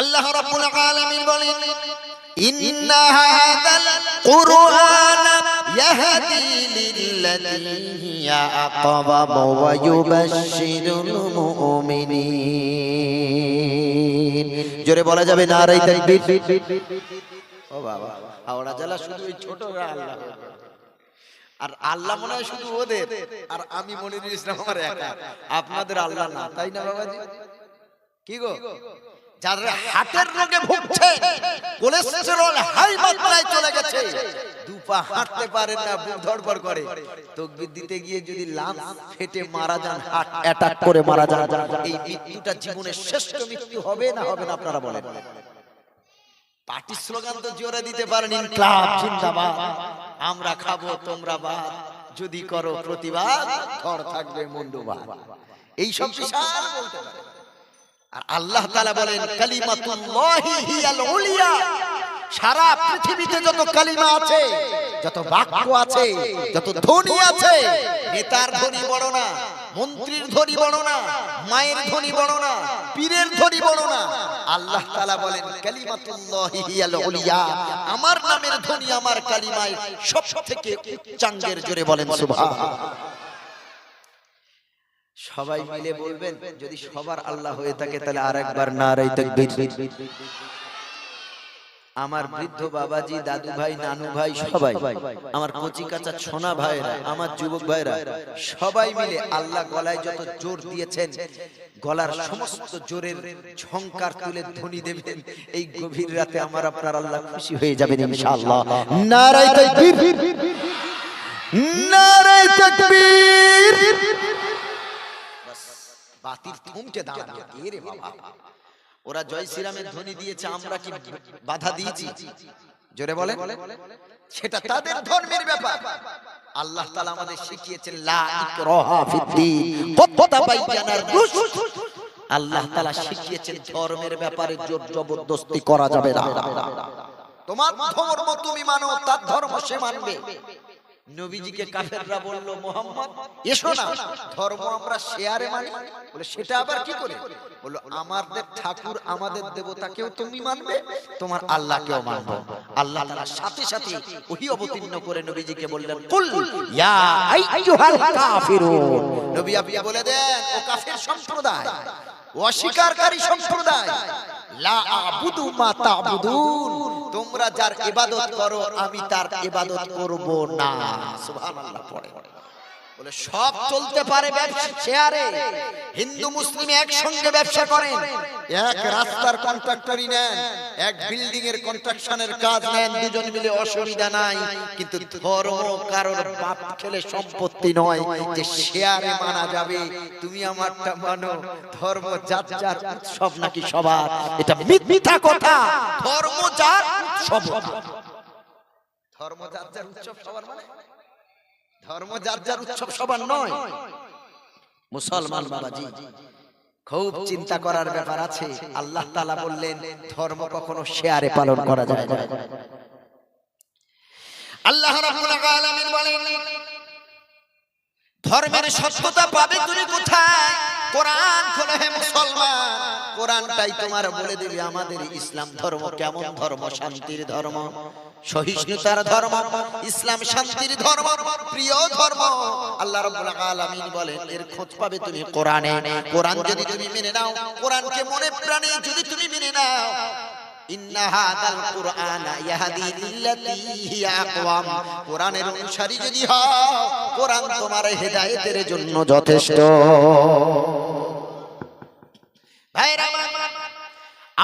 আল্লাহ রাব্বুল আলামিন বলেন, ইন্না হাযাল কুরআন ইয়াহদি লিল্লাতী হিয়া ওয়া ইউবাশশিরুল মুমিনিন। জোরে বলা যাবে নারাই তাকবীর? ও বাবা, হাওড়া জেলা শুধু ওই আল্লাহ। আর আল্লাহ মনে হয় শুধু ওদের, আর আমি মনিরুল ইসলাম আমার একা। আপনাদের আল্লাহ না, তাই না বাবাজি? কি গো? যারা হার্টের রোগে ভুগছে কোলেস্টেরল হাই মাত্রায় চলে গেছে দুপা হাঁটতে পারেন না বুক করে। তকবির দিতে গিয়ে যদি ফেটে মারা যান হার্ট অ্যাটাক করে মারা যান এই মৃত্যুটা জীবনের শ্রেষ্ঠ মৃত্যু হবে না হবে না আপনারা বলেন? পার্টি স্লোগান তো জোরে দিতে পারেন ইনকলাব জিন্দাবাদ। আমরা খাব তোমরা বাদ। যদি করো প্রতিবাদ থর থাকবে মুন্ডুবাদ এই সব বিশাল বলতে পারে। আল্লাহ তাআলা বলেন, কালিমাতুল্লাহি হিয়াল সারা পৃথিবীতে যত কালিমা আছে, যত বাক্য আছে, যত ধ্বনি আছে, নেতার ধ্বনি বড় না, মন্ত্রীর ধ্বনি বড় না, মায়ের ধ্বনি বড় না, পীরের ধ্বনি বড় না। আল্লাহ তাআলা বলেন, কালিমাতুল্লাহি হিয়াল আমার নামের ধ্বনি, আমার কালিমায় সব থেকে উচ্চাঙ্গের জোরে বলেন, সুবহান সবাই মিলে বলবেন যদি সবার আল্লাহ হয়ে থাকে তাহলে আরেকবার নারাই তাকবীর। আমার বৃদ্ধ বাবাজি দাদু ভাই নানু ভাই সবাই আমার কচি কাঁচা ছোনা ভাইরা আমার যুবক ভাইরা সবাই মিলে আল্লাহ গলায় যত জোর দিয়েছেন গলার সমস্ত জোরের ঝংকার তুলে ধ্বনি দেবেন। এই গভীর রাতে আমার আপনার আল্লাহ খুশি হয়ে যাবেন ইনশাআল্লাহ। নারাই তাকবীর। নারাই তাকবীর। বাতিল থমকে দাঁড়াবে কে রে বাবা। ওরা জয় শ্রীরামের ধ্বনি দিয়েছে আমরা কি বাধা দিয়েছি? জোরে বলে সেটা তাদের ধর্মের ব্যাপার। আল্লাহ তাআলা আমাদের শিখিয়েছেন লা ইকরাহা ফিদ্দিন কত তাবায়ানার রুশদ আল্লাহ তাআলা শিখিয়েছেন ধর্মের ব্যাপারে জোর জবরদস্তি করা যাবে না। তোমার ধর্ম তুমি মানো তার ধর্ম সে মানবে। নবীজিকে কাফেররা বলল মোহাম্মদ এসো না ধর্ম আমরা শেয়ারে মানি। বলে সেটা আবার কি করে? বলল আমাদের ঠাকুর আমাদের দেবতাকেও তুমি মানবে তোমার আল্লাহকেও মানবো। আল্লাহ তাআলা সাথে সাথে ওহী অবতীর্ণ করে নবীজিকে বললেন কুল ইয়া আইয়ুহাল কাফিরুন। নবী আপনি বলে দেন ও কাফের সম্প্রদায় অস্বীকারী সম্প্রদায় লা আবুদু মা তাবুদুন। তোমরা যার ইবাদত করো আমি তার ইবাদত করব না। সুবহানাল্লাহ পড়ে। বলে, সব চলতে পারে শেয়ারে। হিন্দু, মুসলিম একসঙ্গে ব্যবসা করেন। এক রাস্তার কন্ট্রাক্টরই নেন, এক বিল্ডিং এর কনস্ট্রাকশনের কাজ নেন, দুজন মিলে অসুবিধা নাই। কিন্তু ধর্ম কারোর বাপ খেলে সম্পত্তি নয় যে শেয়ারে মানা যাবে। তুমি আমারটা মানো, ধর্ম যার যার উৎসব নাকি সবার? এটা মিথ্যা কথা। ধর্ম যার উৎসব। ধর্ম যার যার উৎসব সবার মানে? ধর্ম যার যার উৎসব সবার নয়। মুসলমান বাবাজি, খুব চিন্তা করার ব্যাপার আছে। আল্লাহ তাআলা বললেন, ধর্ম কখনো শেয়ারে পালন করা যায় না। আল্লাহ রাব্বুল আলামিন বলেন, ধর্মের সত্যতা পাবে তুমি কোথায়? কোরআন খোলে হে মুসলমান। কোরআনটাই তোমার বলে দিবে আমাদের ইসলাম ধর্ম কেমন ধর্ম? শান্তির ধর্ম। সহিষ্ণুতার ধর্ম, ইসলাম শান্তির ধর্ম, প্রিয় ধর্ম। আল্লাহ রাব্বুল আলামিন বলেন, এর খোঁজ পাবে তুমি কোরআনে। কোরআন যদি তুমি মেনে নাও, কোরআনকে মনে প্রাণে যদি তুমি মেনে নাও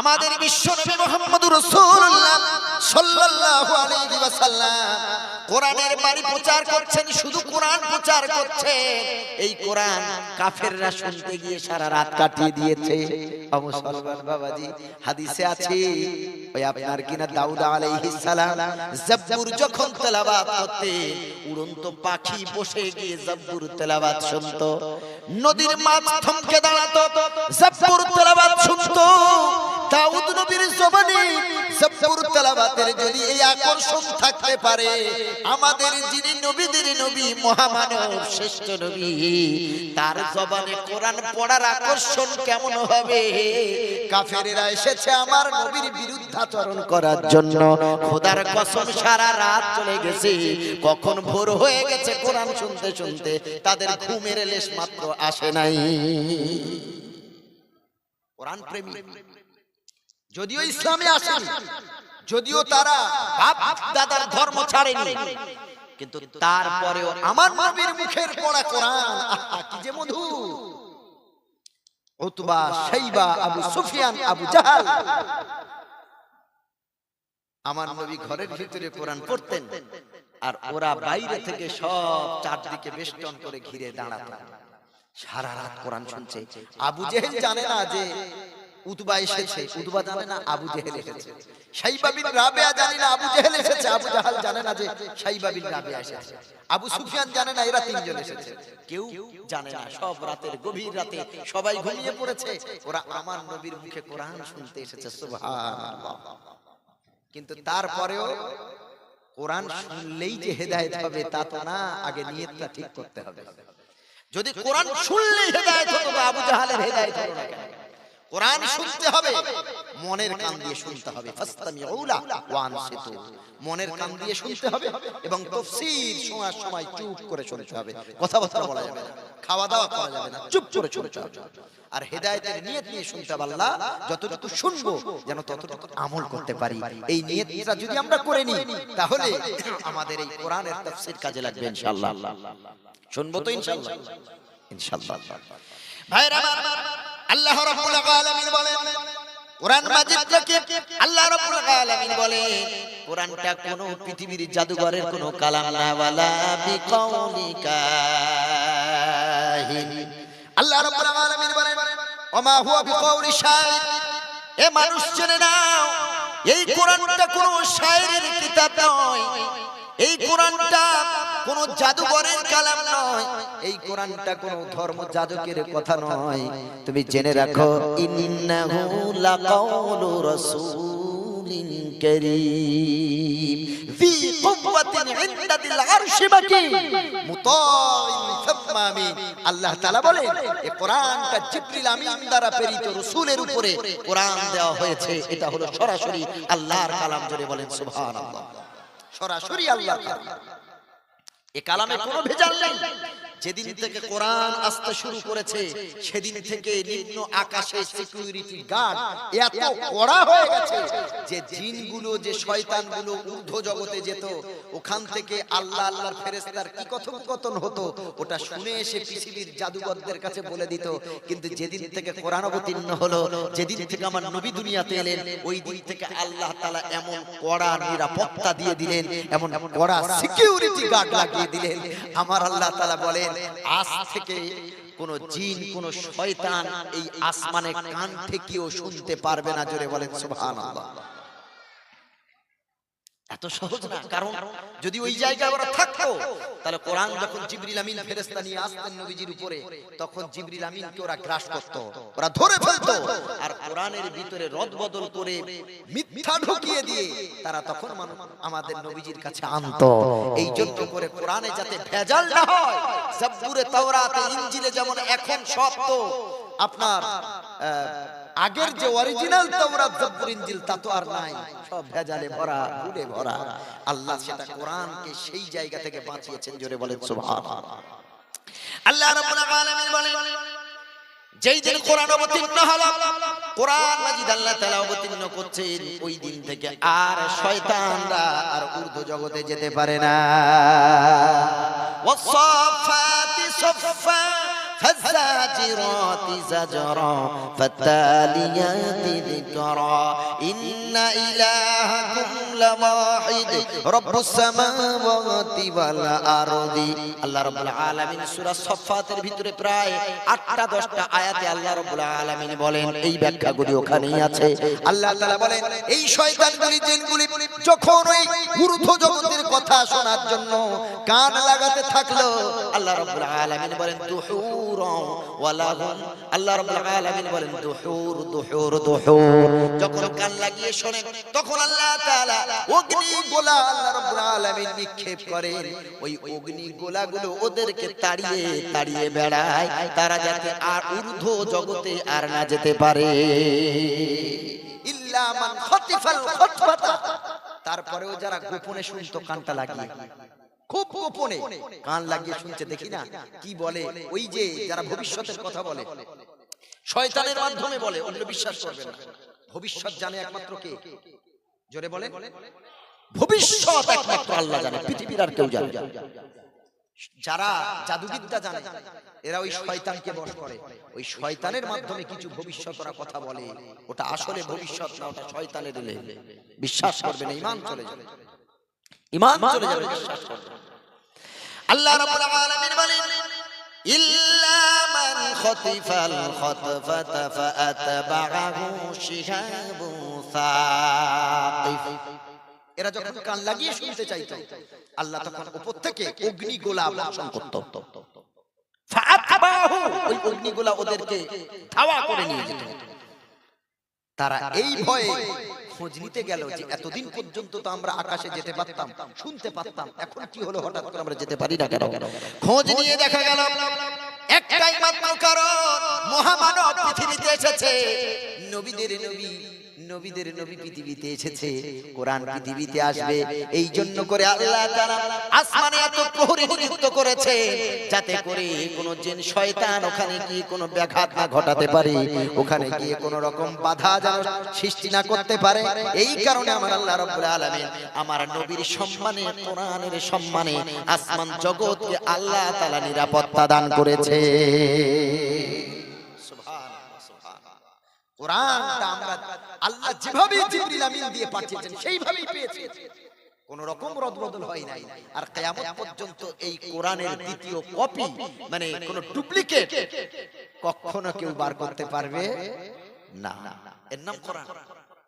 আমাদের বিশ্ব নবী মুহাম্মদুর রাসূলুল্লাহ দাউদ উড়ন্ত পাখি বসে গিয়ে জব্বুর তেলাওয়াত শুনতো। নদীর মাছ থমকে দাঁড়াতো, জব্বুর তেলাওয়াত শুনতো। দাউদ নবীর জবানে যদি এই আকর্ষণ থাকতে পারে, আমাদের যিনি নবীদের নবী, মহামানব শ্রেষ্ঠ নবী, তার জবানে কোরআন পড়ার আকর্ষণ কেমন হবে? কাফেরেরা এসেছে আমার নবীর করার জন্য। খোদার কসম, সারা রাত চলে গেছে। কখন ভোর হয়ে গেছে কোরআন শুনতে শুনতে, তাদের ঘুমের লেশ মাত্র আসে নাই। কোরআন প্রেমী। যদিও ইসলামে আসেনি যদিও তারা বাপ দাদার ধর্ম ছাড়েনি কিন্তু তারপরেও আমার নবীর মুখের পড়া কোরআন কি যে মধু Utba Shaiba Abu Sufyan Abu Jahl. আমার নবী ঘরের ভিতরে কোরআন পড়তেন আর ওরা বাইরে থেকে সব চারদিকে বেষ্টন করে ঘিরে দাঁড়াতো সারা রাত কোরআন শুনছে। আবু জেহেল জানে না যে উতবা এসেছে। উতবা জানে না আবু জেহেল এসেছে। সাইবা বিন রাবেয়া জানে না আবু জেহেল এসেছে। আবু জাহাল জানে না যে সাইবা বিন রাবেয়া এসেছে। আবু সুফিয়ান জানে না এরা তিনজন এসেছে। কেউ জানে না। সব রাতের গভীর রাতে সবাই ঘুমিয়ে পড়েছে। ওরা আমার নবীর মুখে কোরআন শুনতে এসেছে। সুবহানাল্লাহ। কিন্তু তারপরেও কোরআন শুনলেই যে হেদায়েত হবে তা তো না। আগে নিয়তটা ঠিক করতে হবে। যদি কোরআন শুনলেই হেদায়েত হতো আবু জাহালের হেদায়েত হলো না? কোরআন শুনতে হবে। মনের কান দিয়ে শুনতে হবে। মনের কান দিয়ে শুনতে হবে এবং তাফসীর শোনার সময় চুপ করে শুনতে হবে। কথাবার্তা বলা যাবে না। খাওয়া দাওয়া করা যাবে না। চুপ করে শুনতে হবে। আর হেদায়েতের নিয়ত নিয়ে শুনতে হবে। আল্লাহ। যতটুকু শুনব যেন ততটুকু আমল করতে পারি। এই নিয়তটা যদি আমরা করে নিই তাহলে আমাদের এই কোরআনের তাফসীর কাজে লাগবে ইনশাআল্লাহ। শুনব তো ইনশাআল্লাহ। ইনশাআল্লাহ। ভাইরা আল্লাহ রাব্বুল আলামিন বলেন কোরআন মাজিদটাকে আল্লাহ রাব্বুল আলামিন বলেন কোরআনটা কোন পৃথিবীর জাদুঘরের কোন কালাম না ওয়ালা বিকাউলি কাহিন আল্লাহ রাব্বুল আলামিন বলেন ওমা হুয়া বিকাউলি এ মানুষ জেনে নাও এই কোরআনটা কোন শায়েরের কিতাব নয়। এই কোরআনটা কোন জাদুঘরের কালাম নয় এই কোরআনটা কোন ধর্ম যাজকের কথা নয়। তুমি জেনে রাখো ইন্নাহু লাকাউলু রাসূলিন কারীম। ফি কুওয়াতিন ইনদাদিল আরশি মাকিন। মুতাইন সাম্মা আমিন আল্লাহ তাআলা বলেন এই কোরআনটা জিবরিল আমিন দ্বারা প্রেরিত রাসূলের উপরে কোরআন দেওয়া হয়েছে। এটা হলো সরাসরি আল্লাহর কালাম জোরে বলেন সুবহানাল্লাহ। সরাসরি আল্লাহ এ কালামে কোনো ভেজাল নেই। যেদিন থেকে কোরআন আসতে শুরু করেছে সেদিন থেকে নিম্ন আকাশে সিকিউরিটি গার্ড এত কড়া হয়ে গেছে যে জিনগুলো যে শয়তানগুলো ঊর্ধ্ব জগতে যেত ওখান থেকে আল্লাহ আল্লাহর ফেরেস্তার কি কথোপকথন হতো ওটা শুনে এসে পৃথিবীর জাদুঘরদের কাছে বলে দিত কিন্তু যেদিন থেকে কোরআন অবতীর্ণ হলো যেদিন থেকে আমার নবী দুনিয়াতে এলেন ওই দিন থেকে আল্লাহ তাআলা এমন কড়া নিরাপত্তা দিয়ে দিলেন এমন কড়া সিকিউরিটি গার্ড লাগিয়ে দিলেন আমার আল্লাহ তাআলা বলেন আজ থেকে কোন জিন, কোন শয়তান এই আসমানে কান থেকেও শুনতে পারবে না। জোরে বলেন, সুবহানাল্লাহ। এত সহজ না, কারণ যদি ওই জায়গায় ওরা থাকতো, তাহলে কোরআন যখন জিবরিল আমিন ফেরেশতা নিয়ে আসতেন নবীজির উপরে, তখন জিবরিল আমিনকে ওরা গ্রাস করত, ওরা ধরে ফেলতো, আর কোরআনের ভিতরে রদবদল করে মিথ্যা ঢুকিয়ে দিয়ে তারা তখন আমাদের নবীজির কাছে আনতো। এই জন্য করে কোরআনে যাতে ভেজাল না হয় জাব্বুরে তাওরাতে ইনজিলে যেমন এখন সব তো আপনার আগের যে অরিজিনাল তাওরাত, জাব্বুর ইনজিল, তা তো আর নাই। সব ভেজালে ভরা ভুলে ভরা। আল্লাহ সেটা কোরআনকে সেই জায়গা থেকে বাঁচিয়েছেন, জোরে বলেন, সুবহানাল্লাহ। আল্লাহ রাব্বুল আলামিন বলেন, যেই দিন কোরআন অবতীর্ণ হলো, কোরআন মাজিদ আল্লাহ তাআলা অবতীর্ণ করছেন, ওই দিন থেকে আর শয়তানরা আর ঊর্ধ্ব জগতে যেতে পারে না। والصافات صفا فالزاجرات زجرا فالتاليات ذكرا إن إلهكم لواحد رب السماوات والأرض الله رب العالمين سورة صفات ভিতরে প্রায় আটটা দশটা আয়াতে আল্লাহ রব্বুল আলামিন বলেন, এই ব্যাখ্যাগুলি ওখানেই আছে। আল্লাহ তাআলা বলেন, এই শয়তানগুলি জিনগুলি যখন ওই ঊর্ধ্ব জগতের কথা শোনার জন্য কান লাগাতে থাকল, আল্লাহ রব্বুল আলামিন বলেন, তুহু ওয়া লাহুম আল্লাহ রাব্বুল আলামিন বলেন, দুহুর দুহুর দুহুর। যখন কান লাগিয়ে তখন আল্লাহ তাআলা অগ্নি গোলা আল্লাহ রাব্বুল আলামিন নিক্ষেপ করেন। ওই অগ্নি গোলাগুলো ওদেরকে তাড়িয়ে তাড়িয়ে বেড়ায়। তারা যাতে আর ঊর্ধ্ব জগতে আর না যেতে পারে। ইল্লা মান খতিফাল খতফাতা। তারপরেও যারা গোপনে শুনতো, কানটা লাগিয়ে। খুব গোপনে। কান লাগিয়ে শুনছে দেখি না কি বলে? ওই যে যারা ভবিষ্যতের কথা বলে। শয়তানের মাধ্যমে বলে অন্য বিশ্বাস করবে না। ভবিষ্যৎ জানে একমাত্র কে? জোরে বলে। ভবিষ্যৎ একমাত্র আল্লাহ জানে পৃথিবীর আর কেউ জানে না। যারা জাদুবিদ্যা জানে এরা ওই শয়তানকে বশ করে। ওই শয়তানের মাধ্যমে কিছু ভবিষ্যৎ ওরা কথা বলে। ওটা আসলে ভবিষ্যৎ না ওটা শয়তানের বিশ্বাস করবে না ইমান চলে যাবে। ইমান চলে যাবে। বিশ্বাস করবে আল্লাহ রাব্বুল আলামিন বলেন ইল্লা মান খতিফাল খতফাতা ফাআতবাহু শিহাবুন সাকিফ। এরা যখন কান লাগিয়ে শুনতে চাইতো আল্লাহ তখন উপর থেকে অগ্নি গোলা বর্ষণ করত। ফাআতবাহু ওই অগ্নি গোলা ওদেরকে ধাওয়া করে নিয়ে যেত। তারা এই ভয়ে খোঁজ নিতে গেল যে এতদিন পর্যন্ত তো আমরা আকাশে যেতে পারতাম, শুনতে পারতাম। এখন কি হলো হঠাৎ করে আমরা যেতে পারি না কেন? খোঁজ নিয়ে দেখা গেল, একটাই মাত্র কারণ, মহামানব পৃথিবীতে এসেছে। নবীদের নবী নবীদের নবী পৃথিবীতে এসেছে কোরআন পৃথিবীতে আসবে। এই জন্য করে আল্লাহ আসমানে এত প্রহরী নিযুক্ত করেছে যাতে করে কোন জিন শয়তান ওখানে গিয়ে কোনো ব্যাঘাত না ঘটাতে পারে ওখানে গিয়ে কোনো রকম বাধা যেন সৃষ্টি না করতে পারে এই কারণে আমার আল্লাহ রাব্বুল আলামিন আমার নবীর সম্মানে কোরআনের সম্মানে আসমান জগৎকে আল্লাহ তাআলা নিরাপত্তা দান করেছে। আল্লাহ যেভাবে দিয়ে পাঠিয়েছেন রদবদল হয় নাই। আর পর্যন্ত এই দ্বিতীয় কপি মানে কোন ডুপ্লিকেট কখনো কেউ বার করতে পারবে না। এর নাম কোরআন।